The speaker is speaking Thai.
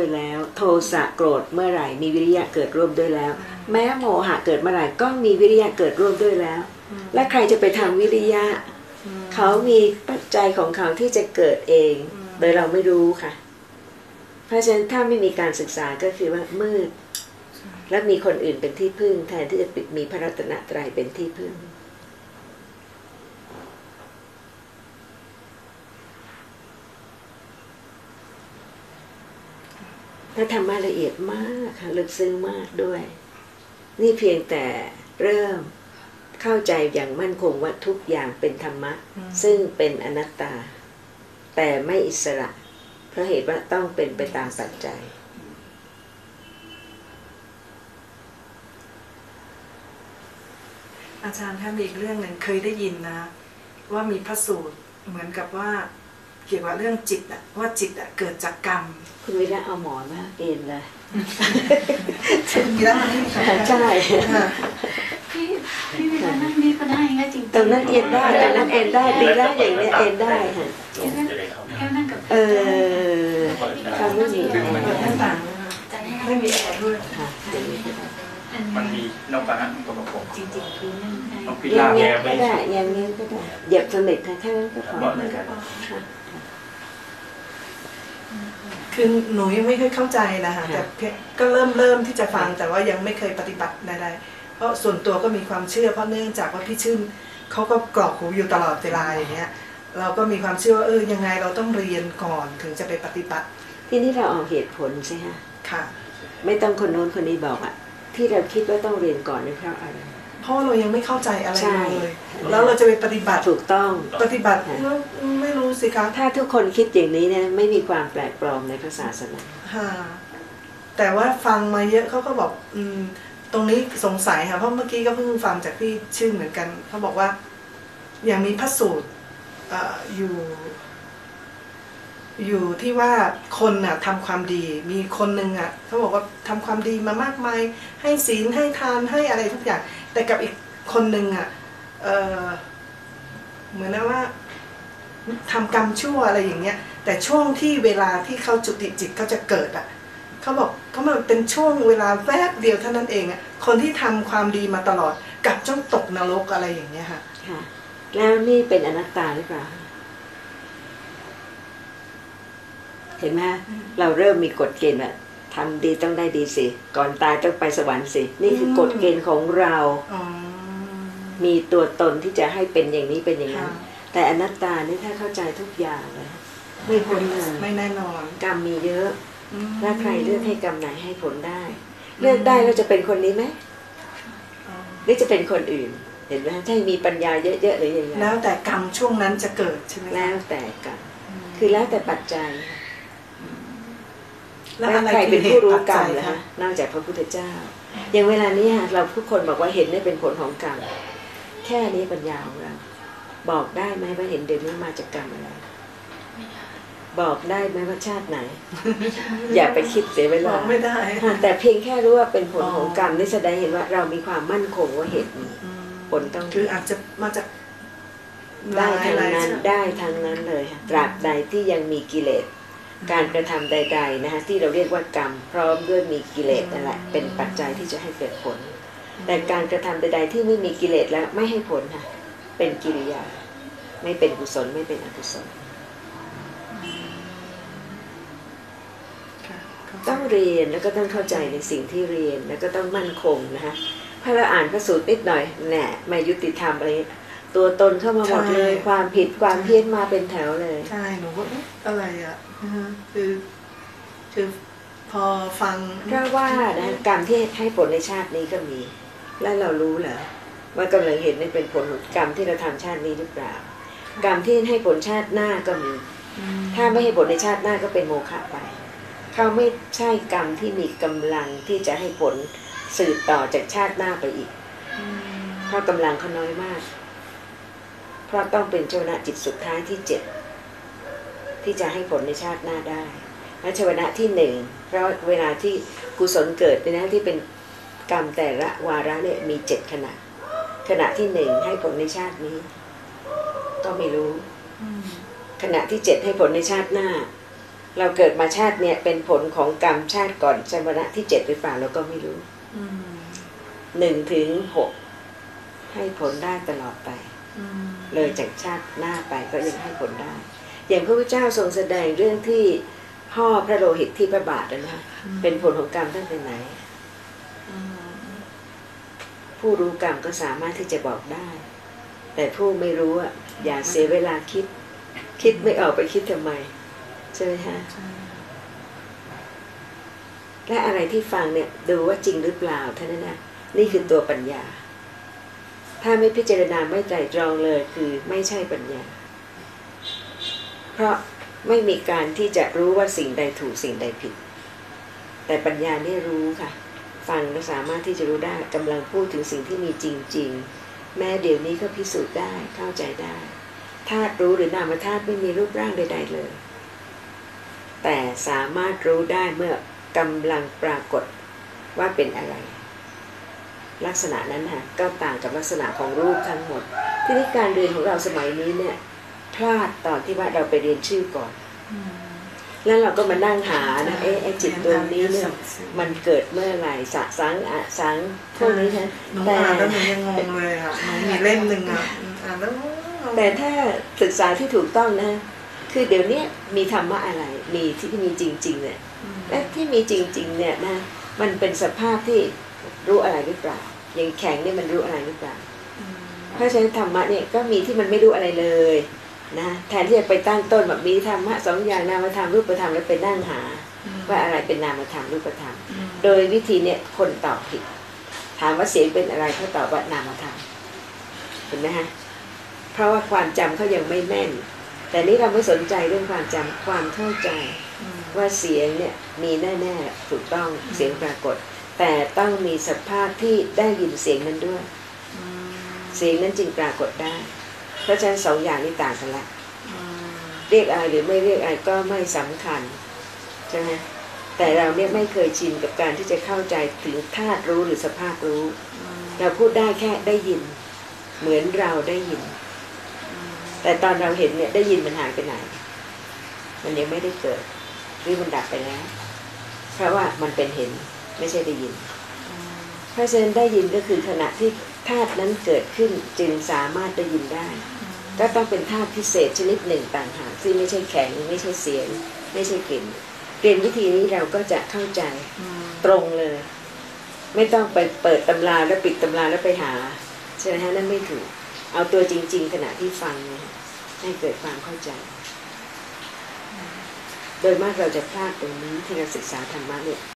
ด้วยแล้วโทสะโกรธเมื่อไหร่มีวิริยะเกิดร่วมด้วยแล้ว แม้โมหะเกิดเมื่อไหร่ก็มีวิริยะเกิดร่วมด้วยแล้ว และใครจะไปทำวิริยะ เขามีปัจจัยของเขาที่จะเกิดเอง โดยเราไม่รู้ค่ะ เพราะฉะนั้นถ้าไม่มีการศึกษาก็คือว่ามืด และมีคนอื่นเป็นที่พึ่ง แทนที่จะมีพระรัตนตรัยเป็นที่พึ่ง ถ้าธรรมะละเอียดมากค่ะลึกซึ้งมากด้วย นี่เพียงแต่เริ่มเข้าใจอย่างมั่นคงว่าทุกอย่างเป็นธรรมะ ซึ่งเป็นอนัตตา แต่ไม่อิสระ เพราะเหตุว่าต้องเป็นไปตามปัจจัยอาจารย์ถ้ามีอีกเรื่องหนึ่งเคยได้ยินนะ ว่ามีพระสูตรเหมือนกับว่า เกี่ยวกับเรื่องจิตอะว่าจิตอะเกิดจากกรรมคุณวิระเอาหมอนมาเอ็นเลยมีแล้วมันไม่มีคำใช่ค่ะพี่พี่เวลานั่งนี่ก็ได้ไงจริงๆตรงนั้นเอ็นได้ตรงนั้นเอ็นได้ดีแล้วอย่างนี้เอ็นได้ค่ะแค่นั่งแค่นั่งกับเออทำไม่มีแอเปิดหน้าร์ต่างนะคะจะให้ไม่มีแอร์ด้วยค่ะอย่างนี้ก็ได้อันมันมีนกกระหันตัวประกบจริงๆคือนั่งได้นกพิอย่าราบงแกนี้ไม่ก็ได้อย่างนี้ก็ได้เหยียบสนิทค่ะแค่นั้นก็พอบอกเลยกัน ค่ะคือหนูยังไม่เคยเข้าใจนะคะแต่เพียงก็เริ่มเริ่มที่จะฟังแต่ว่ายังไม่เคยปฏิบัติใดๆเพราะส่วนตัวก็มีความเชื่อ เพราะเนื่องจากว่าพี่ชื่นเขาก็กรอกหูอยู่ตลอดเวลาอย่างเงี้ยเราก็มีความเชื่อว่าเออยังไงเราต้องเรียนก่อนถึงจะไปปฏิบัติ ทีนี้เราเอาเหตุผลสิฮะค่ะ ไม่ต้องคนโน้นคนนี้บอกอะที่เราคิดว่าต้องเรียนก่อนนี่เพราะอะไร เพราะเรายังไม่เข้าใจอะไรใช่ เลยแล้วเราจะไปปฏิบัติถูกต้อง ปฏิบัติแล้วไม่รู้สิคะถ้าทุกคนคิดอย่างนี้เนี่ยไม่มีความแปลกปลอมในพระศาสนา ค่ะแต่ว่าฟังมาเยอะเขาก็บอก อืม ตรงนี้สงสัยค่ะเพราะเมื่อกี้ก็เพิ่งฟังจากพี่ชื่นเหมือนกันเขาบอกว่า อย่างมีพระสูตรเอ่ออยู่ อยู่ที่ว่าคนน่ะทำความดี มีคนหนึ่งอะเขาบอกว่าทำความดีมามากมาย ให้ศีลให้ทานให้อะไรทุกอย่าง แต่กับอีกคนหนึ่งอะเออเหมือนนะว่าทำกรรมชั่วอะไรอย่างเงี้ย แต่ช่วงที่เวลาที่เขาจุติจิตเขาจะเกิดอะเขาบอกเขามันเป็นช่วงเวลาแวบเดียวเท่านั้นเองอะคนที่ทำความดีมาตลอดกลับจ้องตกนรกอะไรอย่างเงี้ยค่ะค่ะ แล้วนี่เป็นอนัตตาหรือเปล่าเห็นไหมเราเริ่มมีกฎเกณฑ์อะ ทำดีต้องได้ดีสิ ก่อนตายต้องไปสวรรค์สิ นี่คือมกฎเกณฑ์ของเราอ๋อมีตัวตนที่จะให้เป็นอย่างนี้เป็นอย่างนั้นค่ะแต่อนัตตานี่ถ้าเข้าใจทุกอย่างเลยไม่พ้นเลยไม่แน่นอนกรรมมีเยอะอืมถ้าใครเลือกให้กรรมไหนให้ผลได้ เลือกได้แล้วจะเป็นคนนี้ไหมอ๋อหรือจะเป็นคนอื่น เห็นไหมถ้ามีปัญญาเยอะๆหรือยังไงแล้วแต่กรรมช่วงนั้นจะเกิดใช่ไหมคะแล้วแต่กรรมคือแล้วแต่ปัจจัย แล้วแล้วอะไรใครคืเป็อนเหผู้ตุรู้ปัจกรรจัมยนะคะคะนอกจากพระพุทธเจ้า อย่างเวลานี้ค่ะเราทุกคนบอกว่าเห็นนี่เป็นผลของกรรม แค่นี้ปัญญาของเรา บอกได้ไหมว่าเห็นเดี๋ยวนี้มาจากกรรมอะไรบอกได้ไหมว่าชาติไหน อย่าไปคิดเสียเวบลาอกไม่ได้ค่ะแต่เพียงแค่รู้ว่าเป็นผลอ๋อของกรรมนี่แสดงเห็นว่าเรามีความมั่นคงว่าเหตุมีอืมผลต้องคืออาจจะมาจากได้ทางหลายนั้นๆได้ทางนั้นเลยค่ะตราบใดที่ยังมีกิเลส การกระทำใด ๆนะคะที่เราเรียกว่ากรรม พร้อมด้วยมีกิเลสนั่นแหละเป็นปัจจัยที่จะให้เกิดผล แต่การกระทำใด ๆ ที่ไม่มีกิเลสแล้วไม่ให้ผลค่ะเป็นกิริยา ไม่เป็นกุศลไม่เป็นอกุศลค่ะต้องเรียนแล้วก็ต้องเข้าใจในสิ่งที่เรียนแล้วก็ต้องมั่นคงนะคะถ้าเราอ่านพระสูตรนิดหน่อยแหน่ไม่ยุติธรรมอะไร ตัวตนเข้ามาหมดเลย ความผิดความเพี้ยนมาเป็นแถวเลย ใช่หนูก็เอ๊ะอะไรอะอือฮะคือคือพอฟังเพราะว่านะกรรมที่ให้ผลในชาตินี้ก็มี แล้วเรารู้เหรอว่ากำลังเห็นนี่เป็นผลของกรรมที่เราทำชาตินี้หรือเปล่า กรรมที่ให้ผลชาติหน้าก็มีอืมถ้าไม่ให้ผลในชาติหน้าก็เป็นโมฆะไป เขาไม่ใช่กรรมที่มีกำลังที่จะให้ผลสืบต่อจากชาติหน้าไปอีกอืมเพราะกำลังเขาน้อยมากเพ ราะต้องเป็นชวนะจิตสุดท้ายที่เจ็ดที่จะให้ผลในชาติหน้าได้และชวนะที่หนึ่งเพราะเวลาที่กุศลเกิดเนี่ยนที่เป็นกรรมแต่ละวาระเนี่ยมีเจ็ดขณะ ขณะที่หนึ่งให้ผลในชาตินี้ ก็ไม่รู้ขณะที่เจ็ดให้ผลในชาติหน้า เราเกิดมาชาติเนี่ยเป็นผลของกรรมชาติก่อนชำระที่เจ็ดหรือเปล่าเราก็ไม่รู้หนึ่งถึงหกให้ผลได้ตลอดไป เลยจากชาติหน้าไปก็ยังให้ผลได้ อย่างพระพุทธเจ้าทรงแสดงเรื่องที่ห่อพระโลหิตที่พระบาทนะคะเป็นผลของกรรมตั้งแต่ไหนอืมผู้รู้กรรมก็สามารถที่จะบอกได้ แต่ผู้ไม่รู้อะอย่าเสียเวลาคิด คิดไม่ออกไปคิดทำไมใช่ไหมฮะใช่และอะไรที่ฟังเนี่ยดูว่าจริงหรือเปล่าเท่านั้นนะนี่คือตัวปัญญา ถ้าไม่พิจารณาไม่ไตรตรองเลยคือไม่ใช่ปัญญา เพราะไม่มีการที่จะรู้ว่าสิ่งใดถูกสิ่งใดผิด แต่ปัญญาเนี่ยรู้ค่ะ ฟังแล้วสามารถที่จะรู้ได้กำลังพูดถึงสิ่งที่มีจริง ๆ แม้เดี๋ยวนี้ก็พิสูจน์ได้เข้าใจได้ธาตุรู้หรือนามธาตุไม่มีรูปร่างใด ๆ เลย แต่สามารถรู้ได้เมื่อกำลังปรากฏว่าเป็นอะไร ลักษณะนั้นฮะก็ต่างกับลักษณะของรูปทั้งหมด ทีนี้การเรียนของเราสมัยนี้เนี่ยพลาดตอนที่ว่าเราไปเรียนชื่อก่อนอืมแล้วเราก็มานั่งหานะเอ๊ะไอ้จิตตัวนี้เนี่ยมันเกิดเมื่อไหร่สะสังอะสังพวกนี้ใช่ไหมหนูแต่อ่านแล้วหนูยังงงเลยอะหนูมีเล่มหนึ่งอะอ่านแล้วงงแต่ถ้าศึกษาที่ถูกต้องนะ คือเดี๋ยวนี้มีธรรมะอะไร มีที่มีจริง ๆ เนี่ย และที่มีจริง ๆ เนี่ยนะ มันเป็นสภาพที่ รู้อะไรหรือเปล่า อย่างแข็งเนี่ยมันรู้อะไรหรือเปล่า เพราะฉะนั้นธรรมะเนี่ยก็มีที่มันไม่รู้อะไรเลยนะแทนที่จะไปตั้งต้นแบบมีธรรมะสองอย่างนามธรรมรูปธรรมแล้วไปนั่งหา ว่าอะไรเป็นนามธรรมรูปธรรม โดยวิธีเนี่ยคนตอบผิด ถามว่าเสียงเป็นอะไรเขาตอบว่านามธรรมเห็นไหมฮะเพราะว่าความจำเขายังไม่แม่น แต่นี่เราไม่สนใจเรื่องความจำความเข้าใจ ว่าเสียงเนี่ยมีแน่ๆถูกต้องเสียงปรากฏ แต่ต้องมีสภาพที่ได้ยินเสียงนั้นด้วย เสียงนั้นจึงปรากฏได้ เพราะฉะนั้นสองอย่างนี้ต่างกันละเรียกอะไรหรือไม่เรียกอะไรก็ไม่สำคัญใช่ไหมแต่เราเนี่ยไม่เคยชินกับการที่จะเข้าใจถึงธาตุรู้หรือสภาพรู้ เราพูดได้แค่ได้ยิน เหมือนเราได้ยิน แต่ตอนเราเห็นเนี่ยได้ยินมันหายไปไหน มันยังไม่ได้เกิดหรือมันดับไปแล้ว เพราะว่ามันเป็นเห็น ไม่ใช่ได้ยิน เพราะฉะนั้นได้ยินก็คือขณะที่ธาตุนั้นเกิดขึ้นจึงสามารถได้ยินได้ ก็ต้องเป็นธาตุพิเศษชนิดหนึ่งต่างหากซึ่งไม่ใช่แข็งไม่ใช่เสียง ไม่ใช่กลิ่นเรียนวิธีนี้เราก็จะเข้าใจตรงเลย ไม่ต้องไปเปิดตำราแล้วปิดตำราแล้วไปหาใช่ไหมฮะนั่นไม่ถูก เอาตัวจริง ๆ ขณะที่ฟังเนี่ยให้เกิดความเข้าใจ โดยมากเราจะพลาดตรงนี้ที่เราศึกษาธรรมะเนี่ย